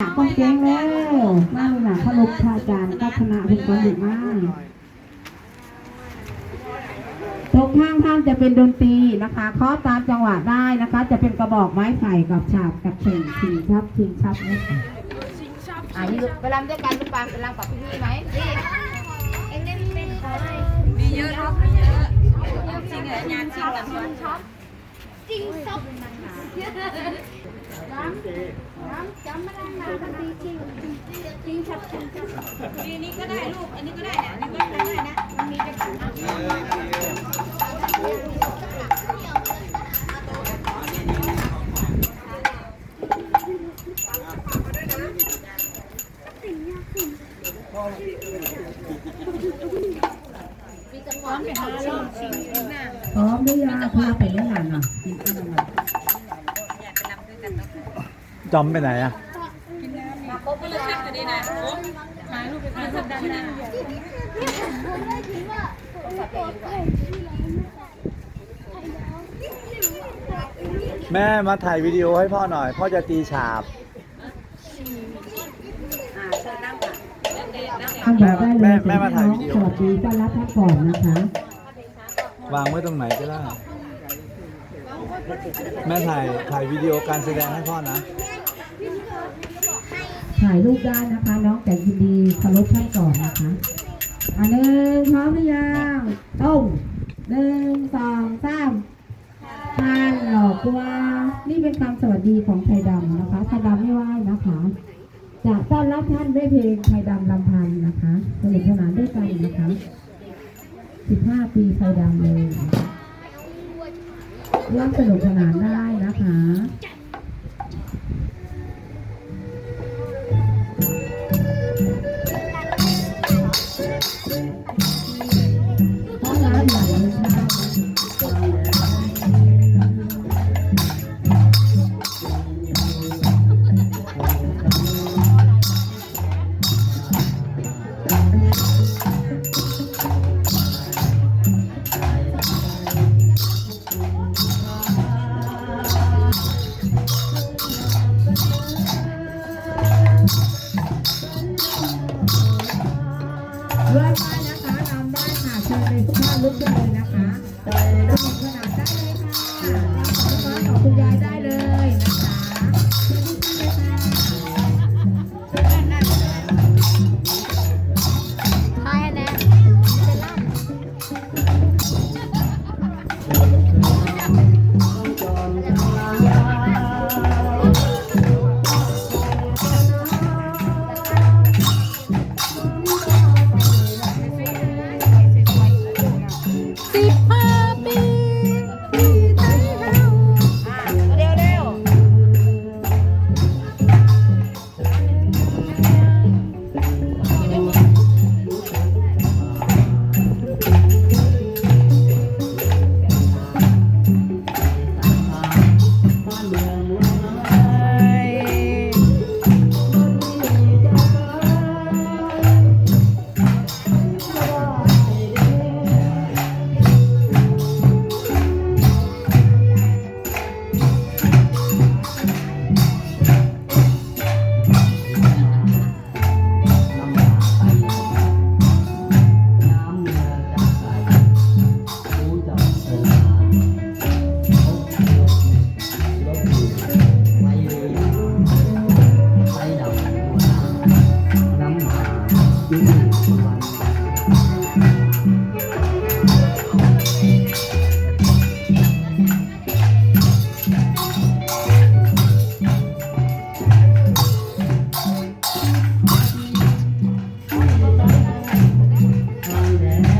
ก้องเก่งแล้วมาเลยนะพระลูกพระอาจารย์ก็คณะเป็นคนดีมากตรงข้างท่านจะเป็นดนตรีนะคะเคาะตามจังหวะได้นะคะ จะเป็นกระบอกไม้ไผ่กับฉาบกับเข่งชิงชับชิงชับนะคะอ่านี่ลูกไปรำด้วยกันลูกปางไปรำกับพี่พี่ไหมนี่เอ็งเล่นเป็นใครมีเยอะครับมีเยอะจริงเหรองานจริงกับวัน จริงซับน้ำน้ำจำไม่ได้มาทันทีจริงจริงชับจริงชับปีนี้ก็ได้ลูก อันนี้ก็ได้นะอันนี้ก็ได้นะ มันมีแต่ขัน พร้อมหรือยังพาไปเล่นหนังอะกินขนมอะจอมไปไหนอะก็เลยจะด้นะโอ้มาลูกไปพาสัปดาห์หน้าแม่มาถ่ายวิดีโอให้พ่อหน่อย พ่อจะตีฉาบ ท่านบอกได้เลยแม่แม่มาถ่ายวิดีโอ สวัสดีต้อนรับท่านก่อนนะคะวางไว้ตรงไหนก็ได้แม่ถ่ายถ่ายวิดีโอการแสดงให้พ่อนะ ถ่ายรูปได้นะคะ น้องแต่ยินดีเคารพท่านก่อนนะคะอันหนึ่งพร้อมหรือยังต้องหนึ่งสองสามทานหลอกว่านี่เป็นคำสวัสดีของไทยดำนะคะไทยดำไม่ไหว้นะคะ จะต้อนรับท่านด้วยเพลงไทยดำลำพันธ์นะคะสนุกสนานด้วยกันนะคะ 15 ปีไทยดำเลยนะคะร่วมสนุกสนานได้นะคะ Amen.